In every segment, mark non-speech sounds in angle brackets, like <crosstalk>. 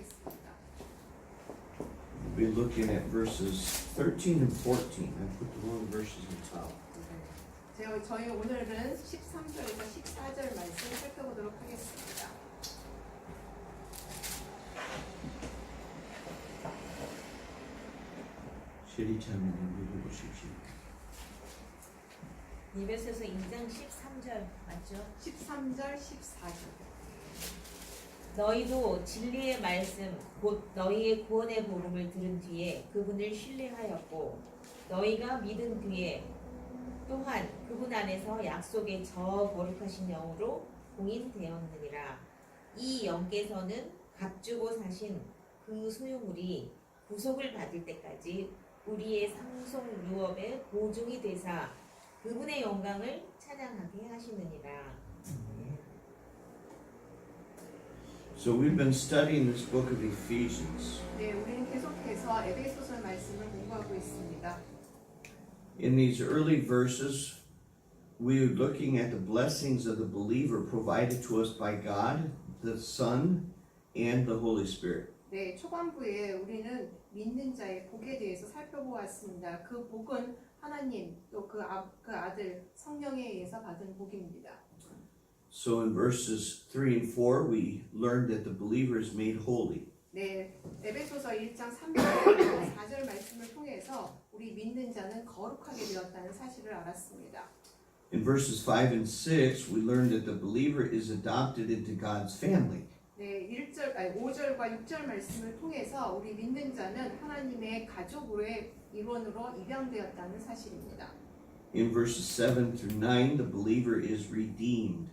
하겠습니다. We'll be looking at verses 13 and 14. I put the wrong verses in top. 제가 저희 오늘은 13절에서 14절 말씀 살펴보도록 하겠습니다. 시리 자매님 읽어보십시오. 이베소서 2장 13절 맞죠? 13절, 14절. 너희도 진리의 말씀 곧 너희의 구원의 복음을 들은 뒤에 그분을 신뢰하였고 너희가 믿은 뒤에 또한 그분 안에서 약속의 저 거룩하신 영으로 공인되었느니라. 이 영께서는 값주고 사신 그 소유물이 구속을 받을 때까지 우리의 상속 유업의 보증이 되사 그분의 영광을 찬양하게 하시느니라 So we've been studying this book of Ephesians. 네, 우리는 계속해서 에베소서 말씀을 공부하고 있습니다. In these early verses, we're looking at the blessings of the believer provided to us by God, the Son, and the Holy Spirit. 네, 초반부에 우리는 믿는 자의 복에 대해서 살펴보았습니다. 그 복은 하나님 또 그 그 아들 성령에 의해서 받은 복입니다. So in verses 3 and 4, we learned that the believer is made holy. 네, 에베소서 1장 3절 4절 말씀을 통해서 우리 믿는 자는 거룩하게 되었다는 사실을 알았습니다. In verses 5 and 6, we learned that the believer is adopted into God's family. 네, 1절 아니 5절과 6절 말씀을 통해서 우리 믿는 자는 하나님의 가족으로의 일원으로 입양되었다는 사실입니다. In verses 7 through 9, the believer is redeemed.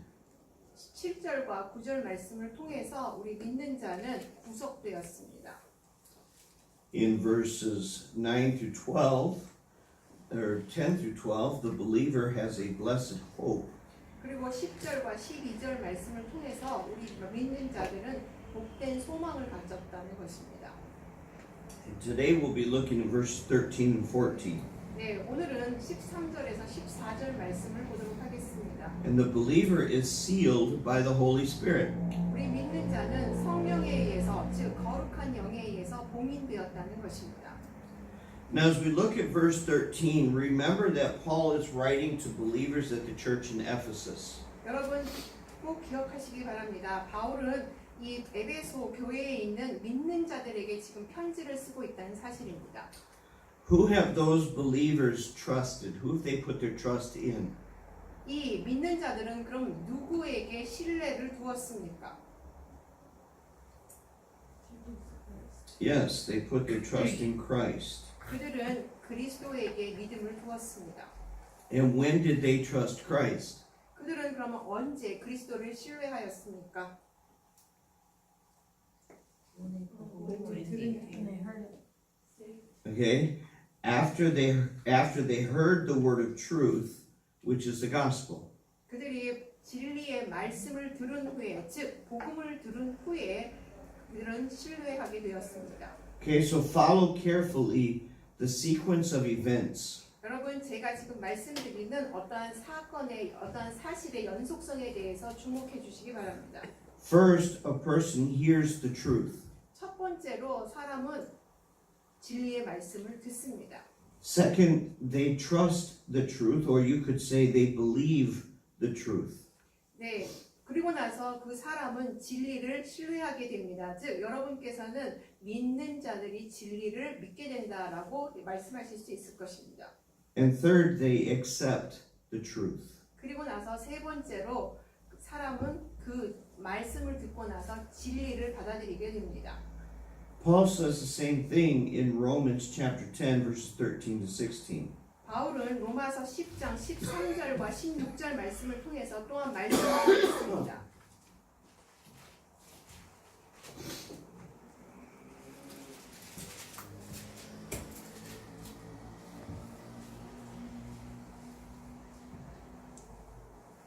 7절과 9절 말씀을 통해서 우리 믿는 자는 구속되었습니다. In verses 9 through 12, or 10 through 12, the believer has a blessed hope. 그리고 10절과 12절 말씀을 통해서 우리 믿는 자들은 복된 소망을 가졌다는 것입니다. And today we'll be looking at verses 13 and 14. 네, 오늘은 13절에서 14절 말씀을 보도록 하겠습니다. And the believer is sealed by the Holy Spirit. 우리 믿는 자는 성령에 의해서 즉 거룩한 영에 의해서 봉인되었다는 것입니다. Now, as we look at verse 13, remember that Paul is writing to believers at the church in Ephesus. 여러분 꼭 기억하시기 바랍니다. 바울은 이 에베소 교회에 있는 믿는 자들에게 지금 편지를 쓰고 있다는 사실입니다. Who have those believers trusted? Who have they put their trust in? 이 믿는 자들은 그럼 누구에게 신뢰를 두었습니까? Yes, they put their trust in Christ. 그들은 그리스도에게 믿음을 두었습니다. And when did they trust Christ? 그들은 그러면 언제 그리스도를 신뢰하였습니까? Okay? After they after they heard the word of truth, which is the gospel. 그들이 진리의 말씀을 들은 후에 즉 복음을 들은 후에 그들은 신뢰하게 되었습니다. Okay, so follow carefully the sequence of events. 여러분 제가 지금 말씀드리는 어떠한 사건의 어떠한 사실의 연속성에 대해서 주목해 주시기 바랍니다. First, a person hears the truth. 첫 번째로 사람은 진리의 말씀을 듣습니다. Second, they trust the truth, or you could say they believe the truth. 네. 그리고 나서 그 사람은 진리를 신뢰하게 됩니다. 즉 여러분께서는 믿는 자들이 진리를 믿게 된다라고 말씀하실 수 있을 것입니다. And third, they accept the truth. 그리고 나서 세 번째로 사람은 그 말씀을 듣고 나서 진리를 받아들이게 됩니다. Paul says the same thing in Romans chapter 10, verses 13 to 16. 바울은 로마서 10장 13절과 16절 말씀을 통해서 또한 말씀하고 있습니다.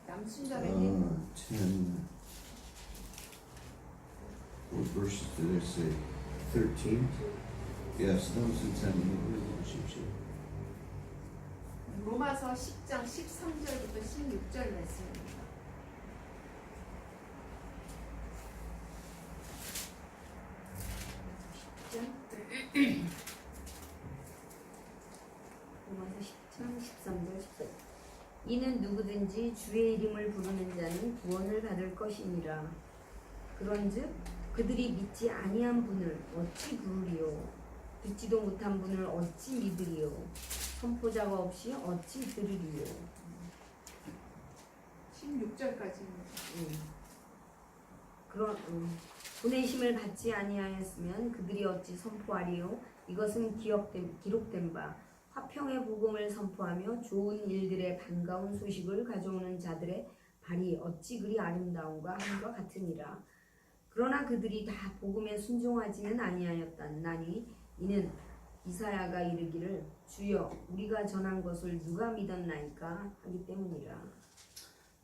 남순자매님 Uh, 10. What verses did I say? 13. Yes, 넘슨 사님이 읽어보십시오. 로마서 10장 13절부터 16절 말씀입니다. 로마서 10장 13절 14절 이는 누구든지 주의 이름을 부르는 자는 구원을 받을 것이니라 그런즉 그들이 믿지 아니한 분을 어찌 부르리요? 듣지도 못한 분을 어찌 믿으리요? 선포자가 없이 어찌 들으리요? 16절까지입니다. 음. 그런 음. 보내심을 받지 아니하였으면 그들이 어찌 선포하리요? 이것은 기억된, 기록된 바 화평의 복음을 선포하며 좋은 일들의 반가운 소식을 가져오는 자들의 발이 어찌 그리 아름다운가 함과 같으니라. 그러나 그들이 다 복음에 순종하지는 아니하였다나니 이는 이사야가 이르기를 주여 우리가 전한 것을 누가 믿었나이까 하기 때문이라.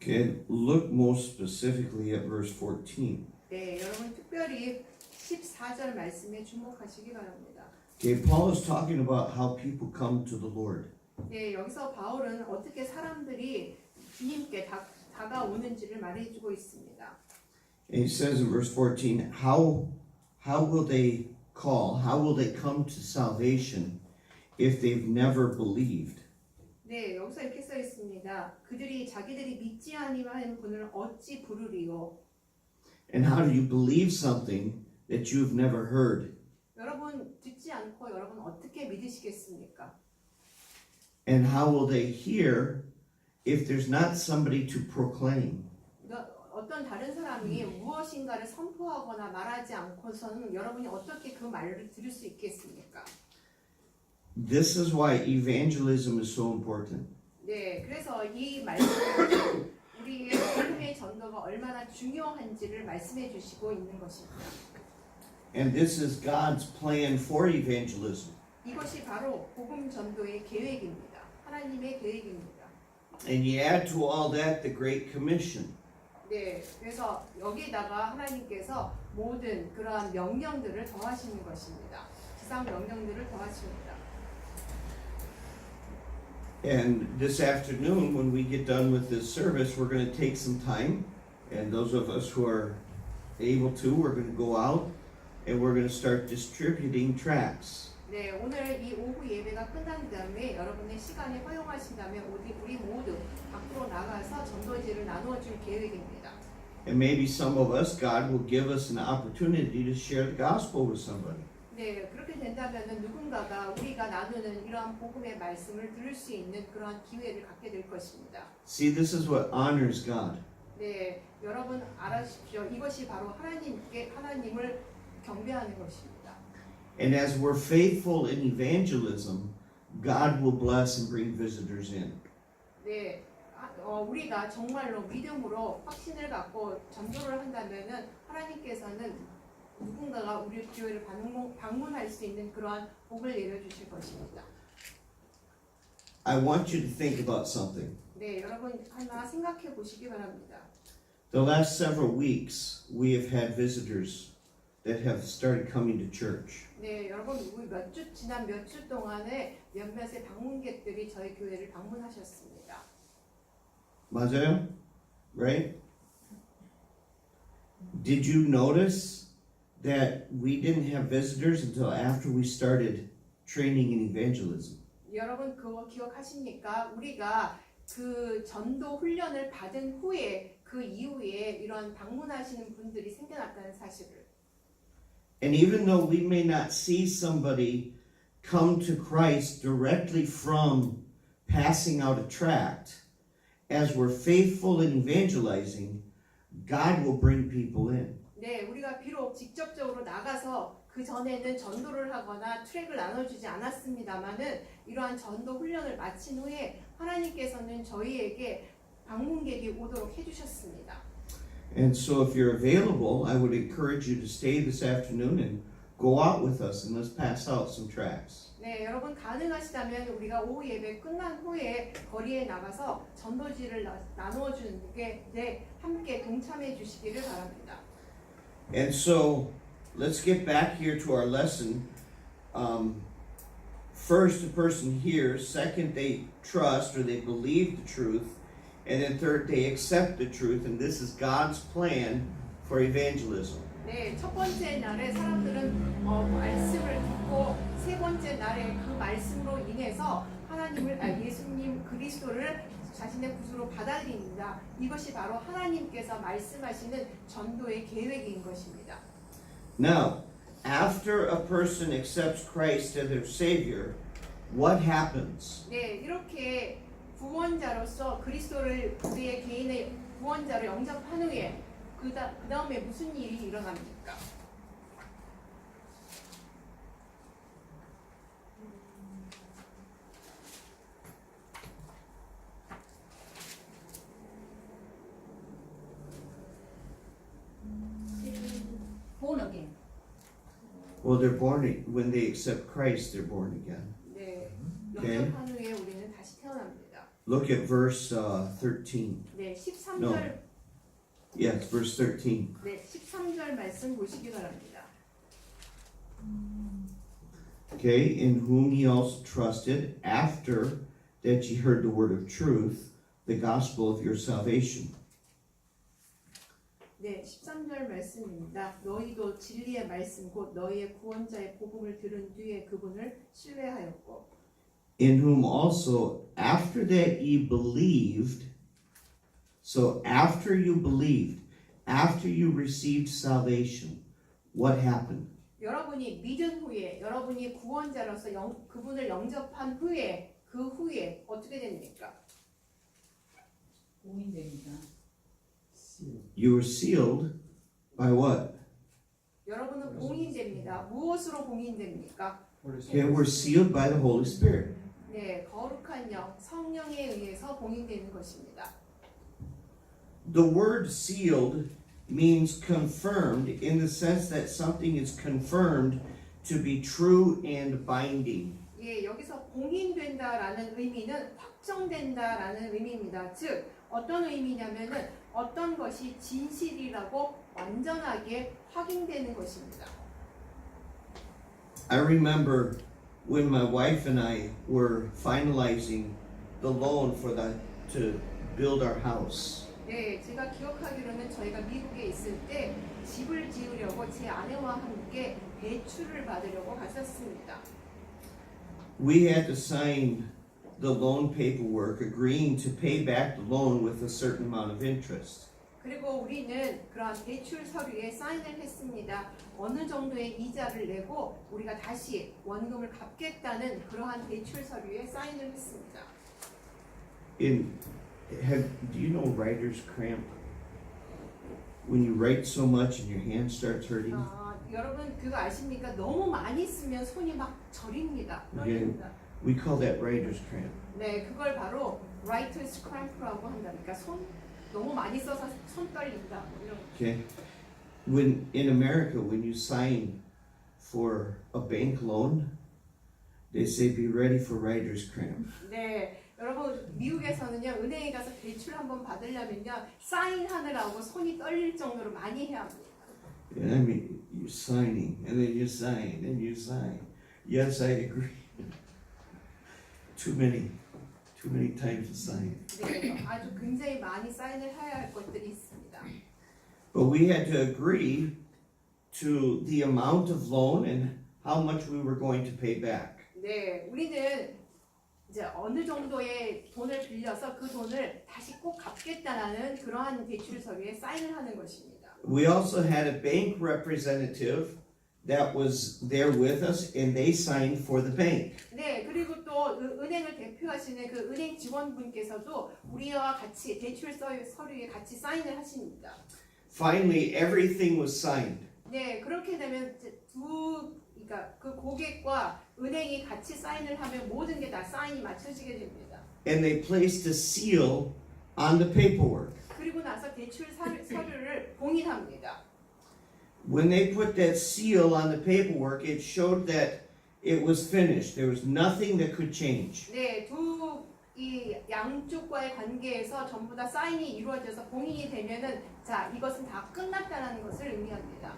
Okay, look most specifically at verse 14. 네, 여러분 특별히 14절 말씀에 주목하시기 바랍니다. Okay, Paul is talking about how people come to the Lord. 네, 여기서 바울은 어떻게 사람들이 주님께 다, 다가오는지를 말해주고 있습니다. And he says in verse 14, how, how will they call? How will they come to salvation if they've never believed? 네, 여기서 이렇게 써 있습니다. 그들이 자기들이 믿지 아니하는 분을 어찌 부르리요? And how do you believe something that you've never heard? 여러분 듣지 않고 여러분 어떻게 믿으시겠습니까? And how will they hear if there's not somebody to proclaim? 어떤 다른 사람이 무엇인가를 선포하거나 말하지 않고서는 여러분이 어떻게 그 말을 들을 수 있겠습니까? This is why evangelism is so important. 네, 그래서 이 말씀은 <coughs> 우리의 복음의 전도가 얼마나 중요한지를 말씀해 주시고 있는 것입니다. And this is God's plan for evangelism. 이것이 바로 복음 전도의 계획입니다. 하나님의 계획입니다. And you add to all that the Great Commission. 네, 그래서 여기다가 하나님께서 모든 그러한 명령들을 더하시는 것입니다. 지상 명령들을 더하십니다. And this afternoon, when we get done with this service, we're going to take some time. And those of us who are able to, we're going to go out and we're going to start distributing tracts. 네, 오늘 이 오후 예배가 끝난 다음에 여러분의 시간이 허용하신다면 우리, 우리 모두 밖으로 나가서 전도지를 나누어 줄 계획입니다. And maybe some of us, God will give us an opportunity to share the gospel with somebody. 네, 그렇게 된다면 누군가가 우리가 나누는 이러한 복음의 말씀을 들을 수 있는 그러한 기회를 갖게 될 것입니다. See, this is what honors God. 네, 여러분 알아주십시오. 이것이 바로 하나님께 하나님을 경배하는 것입니다. And as we're faithful in evangelism, God will bless and bring visitors in. 네, 아, 어, 우리가 정말로 믿음으로 확신을 갖고 전도를 한다면은 하나님께서는 누군가가 우리 교회를 방문, 방문할 수 있는 그러한 복을 내려주실 것입니다. I want you to think about something. 네, 여러분 하나 생각해 보시기 바랍니다. The last several weeks, we have had visitors that have started coming to church. 네, 여러분 우리 몇 주 지난 몇 주 동안에 몇몇의 방문객들이 저희 교회를 방문하셨습니다. 맞아요? Right? Did you notice that we didn't have visitors until after we started training in evangelism? 여러분 그거 기억하십니까? 우리가 그 전도 훈련을 받은 후에 그 이후에 이런 방문하시는 분들이 생겨났다는 사실을. And even though we may not see somebody come to Christ directly from passing out a tract, as we're faithful in evangelizing, God will bring people in. 네, 우리가 비록 직접적으로 나가서 그 전에는 전도를 하거나 트랙을 나눠주지 않았습니다만은 이러한 전도 훈련을 마친 후에 하나님께서는 저희에게 방문객이 오도록 해주셨습니다. And so, if you're available, I would encourage you to stay this afternoon and go out with us and let's pass out some tracts. 네, 여러분 가능하시다면 우리가 오후 예배 끝난 후에 거리에 나가서 전도지를 나, 나누어 주는 게 네, 함께 동참해 주시기를 바랍니다. And so, let's get back here to our lesson. Um, first, the person hears. Second, they trust or they believe the truth. And then third, they accept the truth. And this is God's plan for evangelism. 네, 첫 번째 날에 사람들은 어, 말씀을 듣고 세 번째 날에 그 말씀으로 인해서 하나님을 아, 예수님 그리스도를 자신의 구주로 받아들입니다. 이것이 바로 하나님께서 말씀하시는 전도의 계획인 것입니다. Now, after a person accepts Christ as their Savior, what happens? 네, 이렇게 구원자로서 그리스도를 우리의 개인의 구원자로 영접한 후에 그, 다, 그 다음에 무슨 일이 일어납니까? born again. Well, they're born, when they accept Christ, they're born again. 네, 오케이. 영접한 후에 우리는 다시 태어납니다. Look at verse uh, 13. 네, 13절, No. Yes, verse 13. 네, 13절 말씀 보시기 바랍니다. Okay, in whom ye also trusted after that ye heard the word of truth, the gospel of your salvation. 네, 13절 말씀입니다. 너희도 진리의 말씀 곧 너희의 구원자의 복음을 들은 뒤에 그분을 신뢰하였고 in whom also after that ye believed so after you believed after you received salvation what happened 여러분이 믿은 후에 여러분이 구원자로서 영, 그분을 영접한 후에 그 후에 어떻게 됩니까? 공인됩니다. you were sealed by what 여러분은 봉인됩니다. 무엇으로 봉인됩니까? okay we're sealed by the holy spirit 네, 거룩한 영, 성령에 의해서 봉인되는 것입니다. the word sealed means confirmed in the sense that something is confirmed to be true and binding 예, 여기서 봉인된다라는 의미는 확정된다라는 의미입니다. 즉 어떤 의미냐면은 어떤 것이 진실이라고 완전하게 확인되는 것입니다. I remember when my wife and I were finalizing the loan for the to build our house. 네, 제가 기억하기로는 저희가 미국에 있을 때 집을 지으려고 제 아내와 함께 대출을 받으려고 갔었습니다. We had to sign the loan paperwork agreeing to pay back the loan with a certain amount of interest. 그리고 우리는 그러한 대출 서류에 사인을 했습니다. 어느 정도의 이자를 내고 우리가 다시 원금을 갚겠다는 그러한 대출 서류에 사인을 했습니다. In have do you know writer's cramp? When you write so much and your hand starts hurting? 아, 여러분 그거 아십니까? 너무 많이 쓰면 손이 막 저립니다. 떨립니다. We call that writer's cramp. 네, 그걸 바로 writer's cramp라고 한다니까 손 너무 많이 써서 손 떨린다. 뭐 이런 거. Okay. When in America, when you sign for a bank loan, they say be ready for writer's cramp. 네, 여러분 미국에서는요 은행에 가서 대출 한번 받으려면요 사인하느라고 손이 떨릴 정도로 많이 해야 합니다. And I mean, you're signing, and then you sign, and you sign. Yes, I agree. too many, too many times to sign. 네, 아주 굉장히 많이 사인을 해야 할 것들이 있습니다. But we had to agree to the amount of loan and how much we were going to pay back. 네, 우리는 이제 어느 정도의 돈을 빌려서 그 돈을 다시 꼭 갚겠다라는 그러한 대출 서류에 사인을 하는 것입니다. We also had a bank representative that was there with us, and they signed for the bank. 네, 그리고 또 그 은행을 대표하시는 그 은행 직원분께서도 우리와 같이 대출 서- 서류에 같이 사인을 하십니다. Finally, everything was signed. 네, 그렇게 되면 두 그러니까 그 고객과 은행이 같이 사인을 하면 모든 게 다 사인이 맞춰지게 됩니다. And they placed a seal on the paperwork. 그리고 나서 대출 사- 서류를 봉인합니다. When they put that seal on the paperwork, it showed that it was finished. There was nothing that could change. 네, 두 이 양쪽과의 관계에서 전부 다 사인이 이루어져서 봉인이 되면은 자 이것은 다 끝났다는 것을 의미합니다.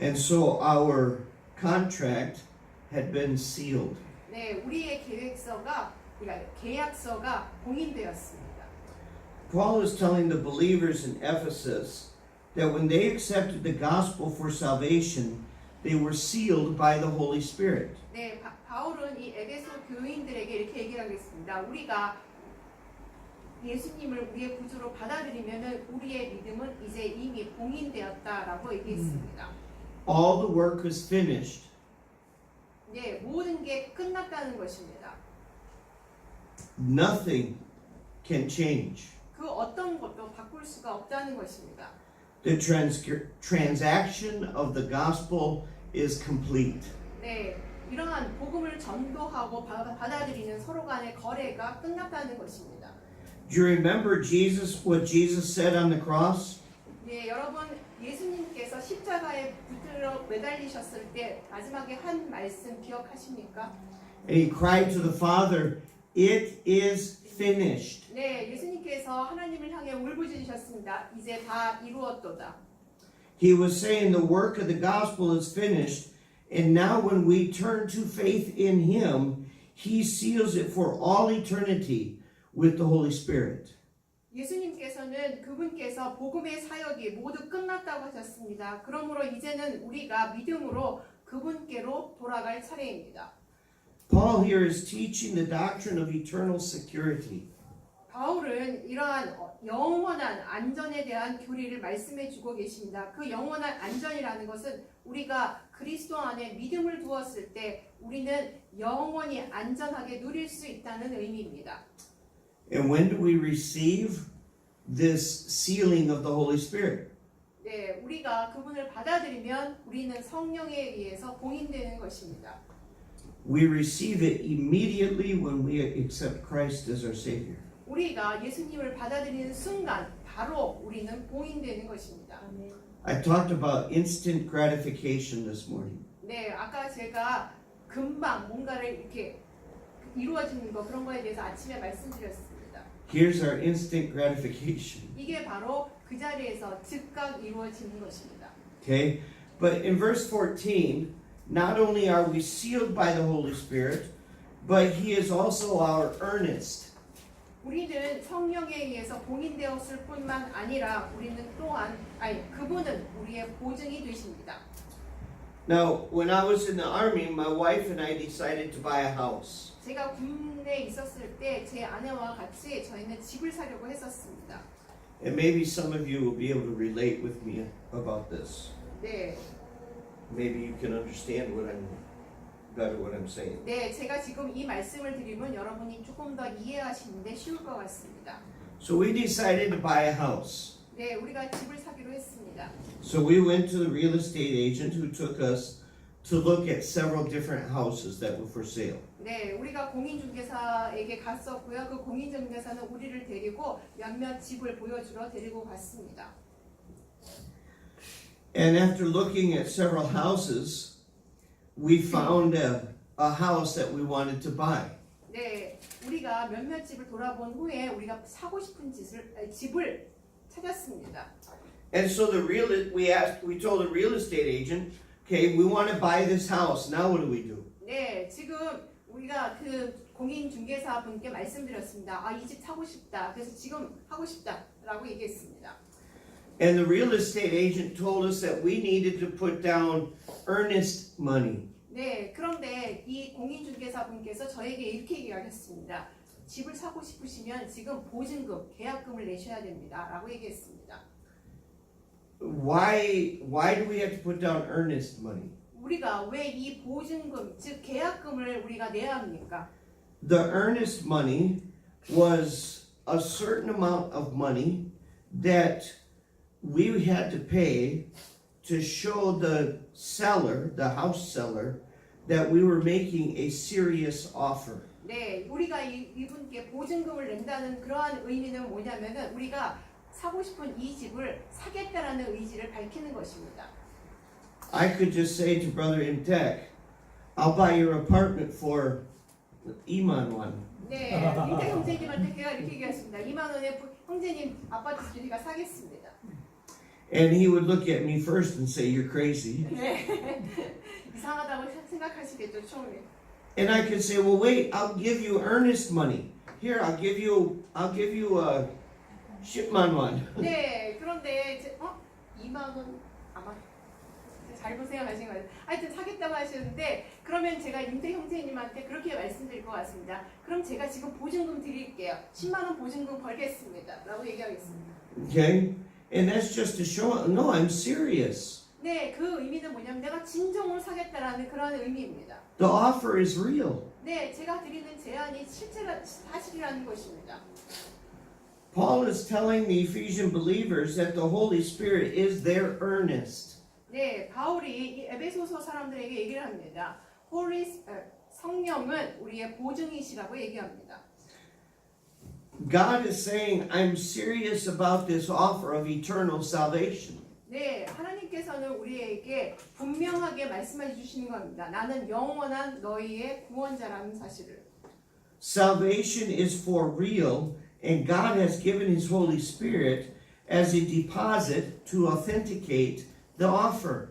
And so our contract had been sealed. 네, 우리의 계획서가 그러니까 계약서가 봉인되었습니다. Paul is telling the believers in Ephesus that when they accepted the gospel for salvation, they were sealed by the Holy Spirit. 네, 바, 바울은 이 에베소 교인들에게 이렇게 얘기를 하겠습니다. 우리가 예수님을 우리의 구주로 받아들이면은 우리의 믿음은 이제 이미 봉인되었다라고 얘기했습니다. All the work is finished. 네, 모든 게 끝났다는 것입니다. Nothing can change. 그 어떤 것도 바꿀 수가 없다는 것입니다. The trans- transaction of the gospel is complete. 네, 이러한 복음을 전도하고 바- 받아들이는 서로 간의 거래가 끝났다는 것입니다. Do you remember Jesus, what Jesus said on the cross? 네, 여러분 예수님께서 십자가에 붙들어 매달리셨을 때 마지막에 한 말씀 기억하십니까? And he cried to the Father, It is finished. 네, 예수님께서 하나님을 향해 울부짖으셨습니다. 이제 다 이루었도다. He was saying the work of the gospel is finished, and now when we turn to faith in him, he seals it for all eternity with the Holy Spirit. 예수님께서는 그분께서 복음의 사역이 모두 끝났다고 하셨습니다. 그러므로 이제는 우리가 믿음으로 그분께로 돌아갈 차례입니다. Paul here is teaching the doctrine of eternal security. 바울은 이러한 어, 영원한 안전에 대한 교리를 말씀해 주고 계십니다. 그 영원한 안전이라는 것은 우리가 그리스도 안에 믿음을 두었을 때 우리는 영원히 안전하게 누릴 수 있다는 의미입니다. And when do we receive this sealing of the Holy Spirit? 네, 우리가 그분을 받아들이면 우리는 성령에 의해서 봉인되는 것입니다. We receive it immediately when we accept Christ as our Savior. 우리가 예수님을 받아들이는 순간 바로 우리는 봉인되는 것입니다. I talked about instant gratification this morning. 네, 아까 제가 금방 뭔가를 이렇게 이루어지는 거 그런 거에 대해서 아침에 말씀드렸습니다. Here's our instant gratification. 이게 바로 그 자리에서 즉각 이루어지는 것입니다. Okay? But in verse 14, not only are we sealed by the Holy Spirit, but He is also our earnest. 우리는 성령에 의해서 봉인되었을 뿐만 아니라 우리는 또한 아니 그분은 우리의 보증이 되십니다. Now, when I was in the army, my wife and I decided to buy a house. 제가 군대에 있었을 때 제 아내와 같이 저희는 집을 사려고 했었습니다. And maybe some of you will be able to relate with me about this. 네, Maybe you can understand what I'm better what I'm saying. 네, 제가 지금 이 말씀을 드리면 여러분이 조금 더 이해하시는데 쉬울 것 같습니다. So we decided to buy a house. 네, 우리가 집을 사기로 했습니다. So we went to the real estate agent who took us to look at several different houses that were for sale. 네, 우리가 공인중개사에게 갔었고요. 그 공인중개사는 우리를 데리고 몇몇 집을 보여주러 데리고 갔습니다. And after looking at several houses, we found a, a house that we wanted to buy. 네, 우리가 몇몇 집을 돌아본 후에 우리가 사고 싶은 집을, 아니, 집을 찾았습니다. And so the real we asked we told the real estate agent, okay, we want to buy this house. Now what do we do? 네, 지금 우리가 그 공인중개사 분께 말씀드렸습니다. 아, 이 집 사고 싶다. 그래서 지금 하고 싶다라고 얘기했습니다. And the real estate agent told us that we needed to put down earnest money. 네, 그런데 이 공인중개사 분께서 저에게 이렇게 이야기했습니다. 집을 사고 싶으시면 지금 보증금, 계약금을 내셔야 됩니다. 라고 얘기했습니다. Why why do we have to put down earnest money? 우리가 왜 이 보증금, 즉 계약금을 우리가 내야 합니까? The earnest money was a certain amount of money that we had to pay to show the seller, the house seller, that we were making a serious offer. 네, 우리가 이, 이분께 보증금을 낸다는 그러한 의미는 뭐냐면은 우리가 사고 싶은 이 집을 사겠다라는 의지를 밝히는 것입니다. I could just say to Brother Imtek, I'll buy your apartment for Iman one. 네, 이때 형제님한테 제가 이렇게 얘기했습니다. 2만 원에 부- 형제님 아파트 주니까 사겠습니다. And he would look at me first and say, You're crazy. 네, 이상하다고 생각하시겠죠 처음에. And I could say, Well, wait, I'll give you earnest money. Here, I'll give you, I'll give you a shipman one. 네, 그런데 제, 어? 2만 원 아마 잘못 생각하신 것 같아요. 하여튼 사겠다고 하시는데 그러면 제가 임태 형제님한테 그렇게 말씀드릴 것 같습니다. 그럼 제가 지금 보증금 드릴게요. 10만 원 보증금 걸겠습니다. 라고 얘기하겠습니다. Okay? And that's just to show, no, I'm serious. 네, 그 의미는 뭐냐면 내가 진정으로 사겠다라는 그런 의미입니다. The offer is real. 네, 제가 드리는 제안이 실제라 사실이라는 것입니다. Paul is telling the Ephesian believers that the Holy Spirit is their earnest. 네, 바울이 이 에베소서 사람들에게 얘기를 합니다. 홀리 성령은 우리의 보증이시라고 얘기합니다. God is saying, I'm serious about this offer of eternal salvation. 네, 하나님께서는 우리에게 분명하게 말씀해 주시는 겁니다. 나는 영원한 너희의 구원자라는 사실을. Salvation is for real, and God has given His Holy Spirit as a deposit to authenticate the offer.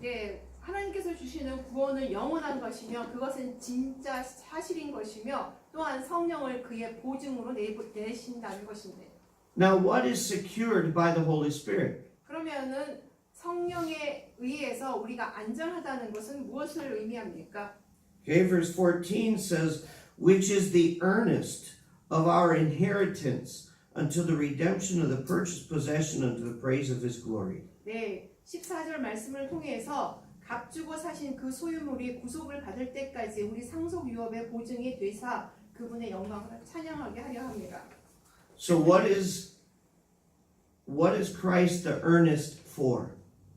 네, 하나님께서 주시는 구원은 영원한 것이며 그것은 진짜 사실인 것이며 또한 성령을 그의 보증으로 내- 내신다는 것입니다. Now, what is secured by the Holy Spirit? 그러면은 성령에 의해서 우리가 안전하다는 것은 무엇을 의미합니까? Okay, verse 14 says, which is the earnest of our inheritance until the redemption of the purchased possession unto the praise of his glory. 네, 14절 말씀을 통해서 값주고 사신 그 소유물이 구속을 받을 때까지 우리 상속 유업의 보증이 되사 그분의 영광을 찬양하게 하려 합니다. So what is what is Christ the earnest for?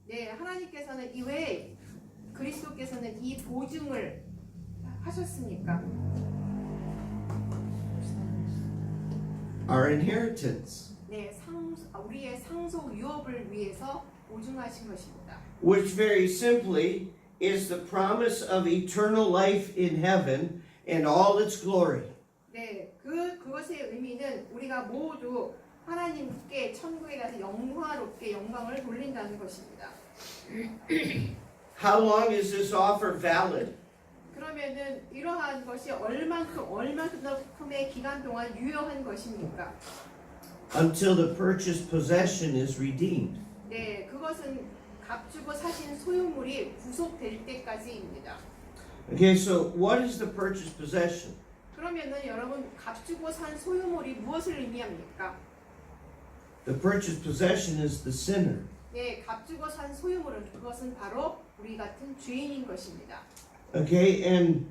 네, 하나님께서는 이외에 그리스도께서는 이 보증을 하셨으니까 Our inheritance, 네, 상, 우리의 상속 유업을 위해서 보증하신 것입니다. which very simply is the promise of eternal life in heaven and all its glory. 네, 그 그것의 의미는 우리가 모두 하나님께 천국에 가서 영화롭게 영광을 돌린다는 것입니다. How long is this offer valid? 그러면은 이러한 것이 얼만큼 얼마큼의 기간 동안 유효한 것입니까? Until the purchased possession is redeemed. 네, 그것은 값주고 사신 소유물이 구속될 때까지입니다. Okay, so what is the purchased possession? 그러면은 여러분 값주고 산 소유물이 무엇을 의미합니까? The purchased possession is the sinner. 네, 값주고 산 소유물은 그것은 바로 우리 같은 죄인인 것입니다. Okay, and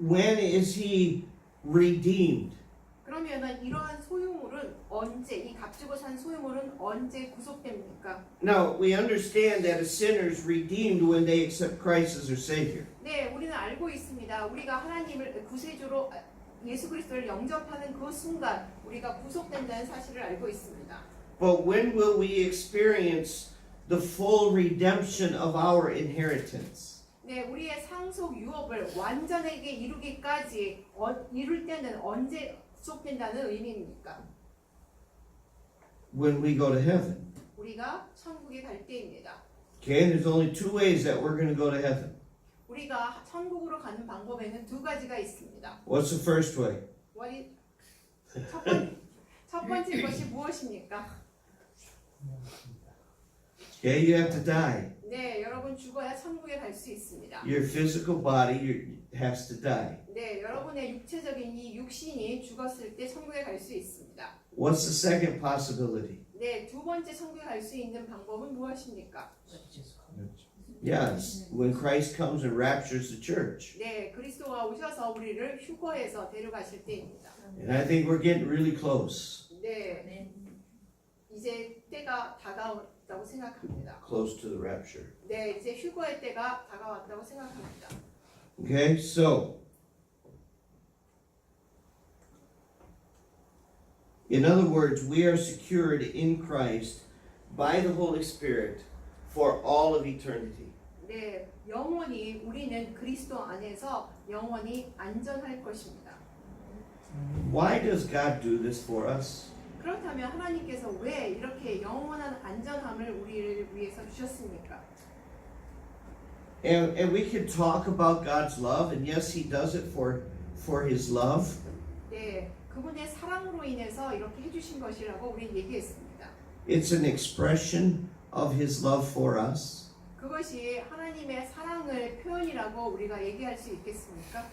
when is he redeemed? 그러면은 이러한 소유물은 언제 이 값주고 산 소유물은 언제 구속됩니까? Now, we understand that a sinner is redeemed when they accept Christ as their Savior. 네, 우리는 알고 있습니다. 우리가 하나님을 구세주로 아, 예수 그리스도를 영접하는 그 순간 우리가 구속된다는 사실을 알고 있습니다. But when will we experience the full redemption of our inheritance? 네, 우리의 상속 유업을 완전하게 이루기까지 어, 이룰 때는 언제 구속된다는 의미입니까? When we go to heaven. 우리가 천국에 갈 때입니다. Okay, there's only two ways that we're going to go to heaven. 우리가 천국으로 가는 방법에는 두 가지가 있습니다. What's the first way? 첫, 번, 첫 번째 것이 무엇입니까? Okay, you have to die. 네, 여러분 죽어야 천국에 갈 수 있습니다. Your physical body has to die. 네, 여러분의 육체적인 이 육신이 죽었을 때 천국에 갈 수 있습니다. What's the second possibility? 네, 두 번째 천국에 갈 수 있는 방법은 무엇입니까? Yes, when Christ comes and raptures the church. 네, 그리스도가 오셔서 우리를 휴거해서 데려가실 때입니다. And I think we're getting really close, 네, 네. 이제 때가 다가왔다고 생각합니다. close to the rapture. 네, 이제 휴거의 때가 다가왔다고 생각합니다. Okay, so in other words, we are secured in Christ by the Holy Spirit for all of eternity. 네, 영원히 우리는 그리스도 안에서 영원히 안전할 것입니다. Why does God do this for us? 그렇다면 하나님께서 왜 이렇게 영원한 안전함을 우리를 위해서 주셨습니까? And, and we can talk about God's love, and yes, He does it for, for His love. 네, 그분의 사랑으로 인해서 이렇게 해주신 것이라고 우리 얘기했습니다. It's an expression of His love for us. 그것 그것이 하나님의 사랑을 표현이라고 우리가 얘기할 수 있겠습니까?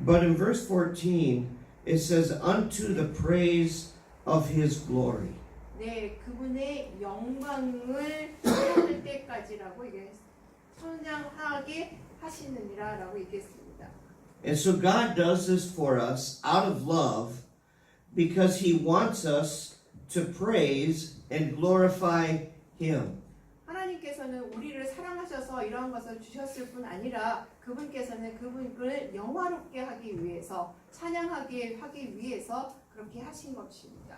But in verse 14, it says, Unto the praise of his glory. 네, 그분의 영광을 찾을 <clears throat> 때까지라고 이게 선장하게 하시느니라라고 얘기했습니다. And so God does this for us out of love because he wants us to praise and glorify him. 하나님께서는 우리를 사랑하셔서 이러한 것을 주셨을 뿐 아니라 그분께서는 그분을 영화롭게 하기 위해서 찬양하게 하기 위해서 그렇게 하신 것입니다.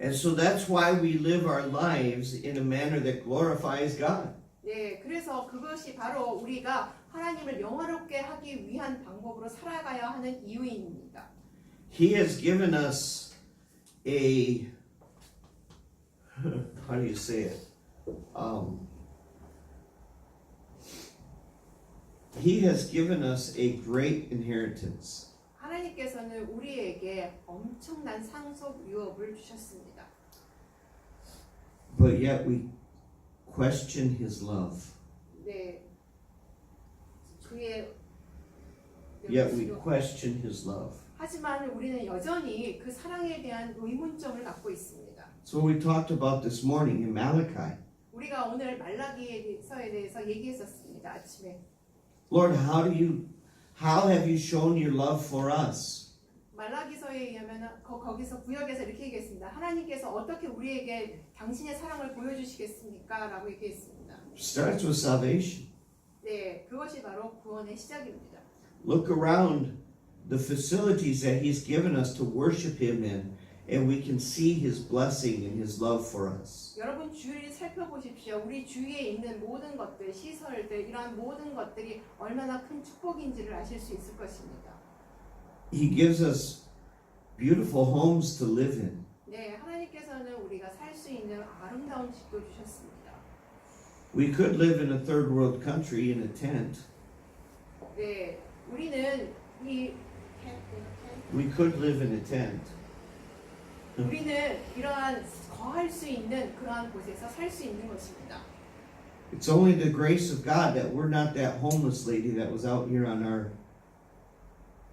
And so that's why we live our lives in a manner that glorifies God. 네, 그래서 그것이 바로 우리가 하나님을 영화롭게 하기 위한 방법으로 살아가야 하는 이유입니다. He has given us a how do you say it? Um, he has given us a great inheritance. 하나님께서는 우리에게 엄청난 상속 유업을 주셨습니다. But yet we question his love. 네, 그의 Yet we question his love. 하지만 우리는 여전히 그 사랑에 대한 의문점을 갖고 있습니다. So we talked about this morning in Malachi. 우리가 오늘 말라기서에 대해서 얘기했었습니다. 아침에 Lord, how do you how have you shown your love for us? 말라기서에 의하면 거, 거기서 구역에서 이렇게 얘기했습니다. 하나님께서 어떻게 우리에게 당신의 사랑을 보여주시겠습니까? 라고 얘기했습니다. Starts with salvation. 네, 그것이 바로 구원의 시작입니다. Look around the facilities that he's given us to worship him in and we can see his blessing and his love for us. 여러분 주위를 살펴보십시오. 우리 주위에 있는 모든 것들, 시설들, 이러한 모든 것들이 얼마나 큰 축복인지를 아실 수 있을 것입니다. He gives us beautiful homes to live in. 네, 하나님께서는 우리가 살 수 있는 아름다운 집도 주셨습니다. We could live in a third world country in a tent. 네, 우리는 이 We could live in a tent. 우리는 이러한 거할 수 있는 그러한 곳에서 살 수 있는 것입니다. It's only the grace of God that we're not that homeless lady that was out here on our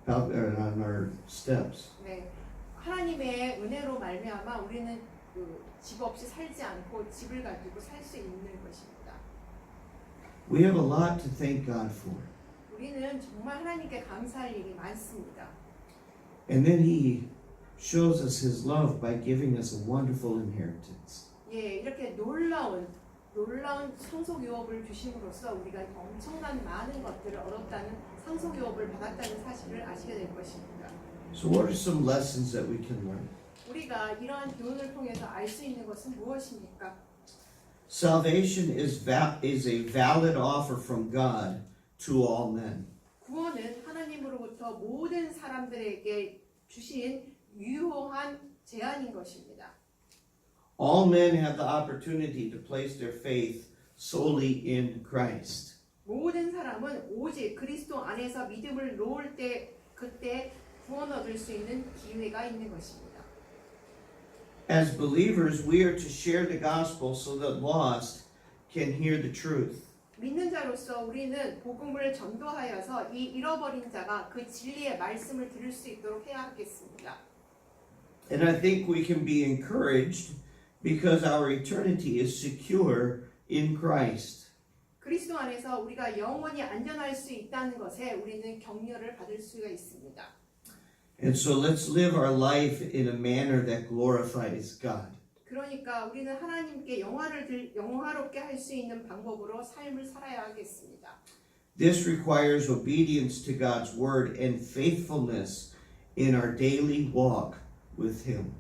out there on our steps. 네, 하나님의 은혜로 말미암아 우리는 그 집 없이 살지 않고 집을 가지고 살 수 있는 것입니다. We have a lot to thank God for. 우리는 정말 하나님께 감사할 일이 많습니다. And then he shows us his love by giving us a wonderful inheritance. 예, 이렇게 놀라운 놀라운 상속 유업을 주심으로써 우리가 엄청난 많은 것들을 얻었다는 상속 유업을 받았다는 사실을 아시게 될 것입니다. So what are some lessons that we can learn? 우리가 이러한 교훈을 통해서 알 수 있는 것은 무엇입니까? Salvation is va- is a valid offer from God to all men. 구원은 하나님으로부터 모든 사람들에게 주신 유효한 제안인 것입니다. All men have the opportunity to place their faith solely in Christ. 모든 사람은 오직 그리스도 안에서 믿음을 놓을 때 그때 구원 얻을 수 있는 기회가 있는 것입니다. As believers, we are to share the gospel so that lost can hear the truth. 믿는 자로서 우리는 복음을 전도하여서 이 잃어버린 자가 그 진리의 말씀을 들을 수 있도록 해야 하겠습니다. And I think we can be encouraged because our eternity is secure in Christ. 그리스도 안에서 우리가 영원히 안전할 수 있다는 것에 우리는 격려를 받을 수가 있습니다. And so let's live our life in a manner that glorifies God. 그러니까 우리는 하나님께 영화를 들, 영화롭게 할 수 있는 방법으로 삶을 살아야 하겠습니다. This requires obedience to God's word and faithfulness in our daily walk with Him.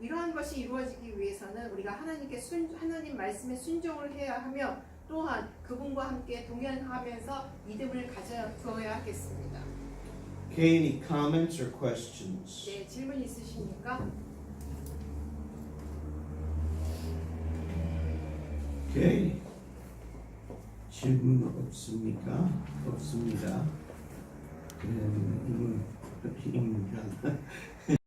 이러한 것이 이루어지기 위해서는 우리가 하나님께 순, 하나님 말씀에 순종을 해야 하며 또한 그분과 함께 동행하면서 믿음을 가져두어야 하겠습니다. Okay, any comments or questions? 네, 질문 있으십니까? Okay. 질문 없습니까? 없습니다. 음, 음, 음,